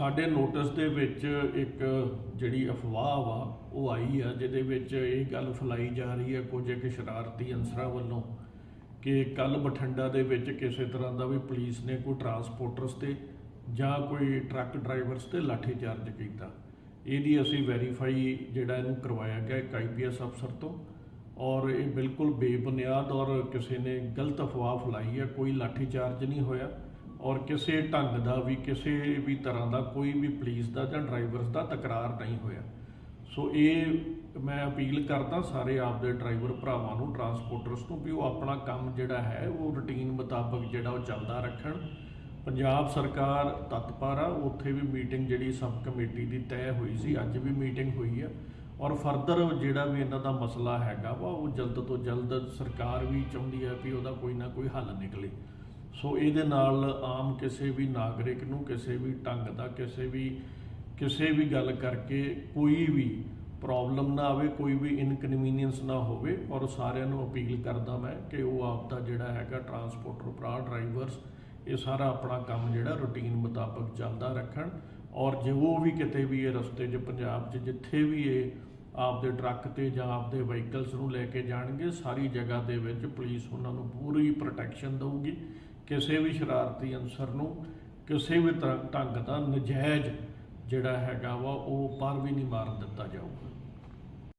ਸਾਡੇ ਨੋਟਿਸ ਦੇ ਵਿੱਚ ਇੱਕ ਜਿਹੜੀ ਅਫਵਾਹ ਵਾ, ਉਹ ਆਈ ਆ, ਜਿਹਦੇ ਵਿੱਚ ਇਹ ਗੱਲ ਫੈਲਾਈ ਜਾ ਰਹੀ ਹੈ ਕੁਝ ਇੱਕ ਸ਼ਰਾਰਤੀ ਅਨਸਰਾਂ ਵੱਲੋਂ ਕਿ ਕੱਲ ਬਠਿੰਡਾ ਦੇ ਵਿੱਚ ਕਿਸੇ ਤਰ੍ਹਾਂ ਦਾ ਵੀ ਪੁਲਿਸ ਨੇ ਕੋਈ ਟਰਾਂਸਪੋਰਟਰਸ ਤੇ ਜਾਂ ਕੋਈ ਟਰੱਕ ਡਰਾਈਵਰਸ ਤੇ ਲਾਠੀ ਚਾਰਜ ਕੀਤਾ। ਇਹਦੀ ਅਸੀਂ ਵੈਰੀਫਾਈ ਜਿਹੜਾ ਇਹਨੂੰ ਕਰਵਾਇਆ ਗਿਆ ਇੱਕ ਆਈਪੀਐਸ ਅਫਸਰ ਤੋਂ ਔਰ ਇਹ ਬਿਲਕੁਲ ਬੇਬੁਨਿਆਦ ਔਰ ਕਿਸੇ ਨੇ ਗਲਤ ਅਫਵਾਹ ਫੈਲਾਈ ਹੈ ਕੋਈ ਲਾਠੀ ਚਾਰਜ ਨਹੀਂ ਹੋਇਆ। ਔਰ ਕਿਸੇ ਢੰਗ ਦਾ ਵੀ, ਕਿਸੇ ਵੀ ਤਰ੍ਹਾਂ ਦਾ, ਕੋਈ ਵੀ ਪੁਲਿਸ ਦਾ ਜਾਂ ਡਰਾਈਵਰਸ ਦਾ ਤਕਰਾਰ ਨਹੀਂ ਹੋਇਆ। ਸੋ ਇਹ ਮੈਂ ਅਪੀਲ ਕਰਦਾ ਸਾਰੇ ਆਪਦੇ ਡਰਾਈਵਰ ਭਰਾਵਾਂ ਨੂੰ ਟਰਾਂਸਪੋਰਟਰਸ ਨੂੰ ਵੀ ਉਹ ਆਪਣਾ ਕੰਮ ਜਿਹੜਾ ਹੈ, ਉਹ ਰੁਟੀਨ ਮੁਤਾਬਕ ਜਿਹੜਾ ਉਹ ਚੱਲਦਾ ਰੱਖਣ। ਪੰਜਾਬ ਸਰਕਾਰ ਤਤਪਰ ਆ, ਉੱਥੇ ਵੀ ਮੀਟਿੰਗ ਜਿਹੜੀ ਸਬ ਕਮੇਟੀ ਦੀ ਤੈਅ ਹੋਈ ਸੀ, ਅੱਜ ਵੀ ਮੀਟਿੰਗ ਹੋਈ ਆ। ਔਰ ਫਰਦਰ ਜਿਹੜਾ ਵੀ ਇਹਨਾਂ ਦਾ ਮਸਲਾ ਹੈਗਾ ਵਾ, ਉਹ ਜਲਦ ਤੋਂ ਜਲਦ ਸਰਕਾਰ ਵੀ ਚਾਹੁੰਦੀ ਹੈ ਵੀ ਉਹਦਾ ਕੋਈ ਨਾ ਕੋਈ ਹੱਲ ਨਿਕਲੇ। ਸੋ ਇਹਦੇ ਨਾਲ ਆਮ ਕਿਸੇ ਵੀ ਨਾਗਰਿਕ ਨੂੰ, ਕਿਸੇ ਵੀ ਢੰਗ ਦਾ, ਕਿਸੇ ਵੀ ਕਿਸੇ ਵੀ ਗੱਲ ਕਰਕੇ ਕੋਈ ਵੀ ਪ੍ਰੋਬਲਮ ਨਾ ਆਵੇ, ਕੋਈ ਵੀ ਇਨਕਨਵੀਨੀਅੰਸ ਨਾ ਹੋਵੇ ਔਰ ਸਾਰਿਆਂ ਨੂੰ ਅਪੀਲ ਕਰਦਾ ਮੈਂ ਕਿ ਉਹ ਆਪ ਦਾ ਜਿਹੜਾ ਹੈਗਾ ਟਰਾਂਸਪੋਰਟਰ ਭਰਾ ਡਰਾਈਵਰਸ ਇਹ ਸਾਰਾ ਆਪਣਾ ਕੰਮ ਜਿਹੜਾ ਰੁਟੀਨ ਮੁਤਾਬਕ ਚੱਲਦਾ ਰੱਖਣ ਔਰ ਜੇ ਉਹ ਵੀ ਕਿਤੇ ਵੀ ਇਹ ਰਸਤੇ 'ਚ, ਪੰਜਾਬ 'ਚ ਜਿੱਥੇ ਵੀ ਇਹ ਆਪਦੇ ਟਰੱਕ ਤੇ ਜਾਂ ਆਪਦੇ ਵਹੀਕਲਸ ਨੂੰ ਲੈ ਕੇ ਜਾਣਗੇ, ਸਾਰੀ ਜਗ੍ਹਾ ਦੇ ਵਿੱਚ ਪੁਲਿਸ ਉਹਨਾਂ ਨੂੰ ਪੂਰੀ ਪ੍ਰੋਟੈਕਸ਼ਨ ਦੇਊਗੀ ਕਿਸੇ ਵੀ ਸ਼ਰਾਰਤੀ ਅਨਸਰ ਨੂੰ ਕਿਸੇ ਵੀ ਤਰ੍ਹਾਂ ਢੰਗ ਦਾ ਨਜਾਇਜ਼ ਜਿਹੜਾ ਹੈਗਾ ਵਾ, ਉਹ ਪਰ ਵੀ ਨਹੀਂ ਮਾਰਨ ਦਿੱਤਾ ਜਾਊਗਾ।